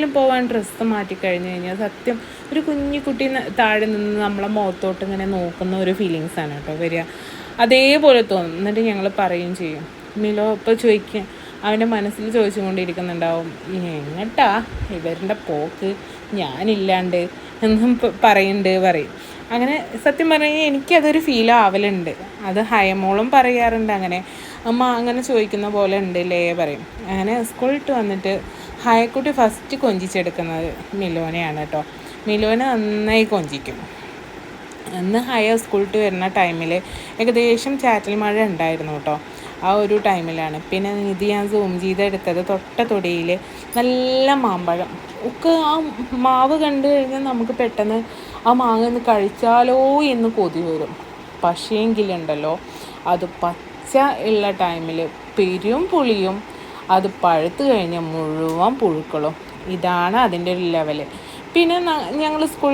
എവിടെയെങ്കിലും പോകാൻ ഡ്രസ്സ് മാറ്റി കഴിഞ്ഞു കഴിഞ്ഞാൽ സത്യം ഒരു കുഞ്ഞു കുട്ടി താഴെ നിന്ന് നമ്മളെ മുഖത്തോട്ട് ഇങ്ങനെ നോക്കുന്ന ഒരു ഫീലിങ്സ് ആണ് കേട്ടോ വരിക. അതേപോലെ തോന്നും. എന്നിട്ട് ഞങ്ങൾ പറയുകയും ചെയ്യും. മിലോ ഇപ്പോൾ ചോദിക്കുക അവന്റെ മനസ്സിൽ ചോദിച്ചുകൊണ്ടിരിക്കുന്നുണ്ടാവും എങ്ങട്ടാ? ഇവരുടെ പോക്ക് ഞാനില്ലാണ്ട് എന്നും പറയുന്നുണ്ട് പറയും. അങ്ങനെ സത്യം പറഞ്ഞാൽ എനിക്കതൊരു ഫീൽ ആവലുണ്ട്. അത് ഹയമോളും പറയാറുണ്ട്. അങ്ങനെ അമ്മ അങ്ങനെ ചോദിക്കുന്ന പോലെ ഉണ്ട് ലേ പറയും. അങ്ങനെ സ്കൂളിട്ട് വന്നിട്ട് ഹയക്കുട്ടി ഫസ്റ്റ് കൊഞ്ചിച്ചെടുക്കുന്നത് മിലോനെയാണ് കേട്ടോ മിലോനെ നന്നായി കൊഞ്ചിക്കും. അന്ന് ഹയ സ്കൂളിട്ട് വരുന്ന ടൈമിൽ ഏകദേശം ചാറ്റൽ മഴ ഉണ്ടായിരുന്നു കേട്ടോ ആ ഒരു ടൈമിലാണ് പിന്നെ ഇത് ഞാൻ സൂം ചെയ്തെടുത്തത് തൊട്ട നല്ല മാമ്പഴം. ഒക്കെ ആ മാവ് കണ്ടു കഴിഞ്ഞാൽ നമുക്ക് പെട്ടെന്ന് ആ മാങ്ങ ഒന്ന് കഴിച്ചാലോ എന്ന് കൊതി വരും. പക്ഷേങ്കിലുണ്ടല്ലോ അത് പച്ച ഉള്ള ടൈമിൽ പെരും പുളിയും അത് പഴുത്ത് കഴിഞ്ഞാൽ മുഴുവൻ പുഴുക്കളും. ഇതാണ് അതിന്റെ ഒരു ലെവൽ പിന്നെ ഞങ്ങൾ സ്കൂൾ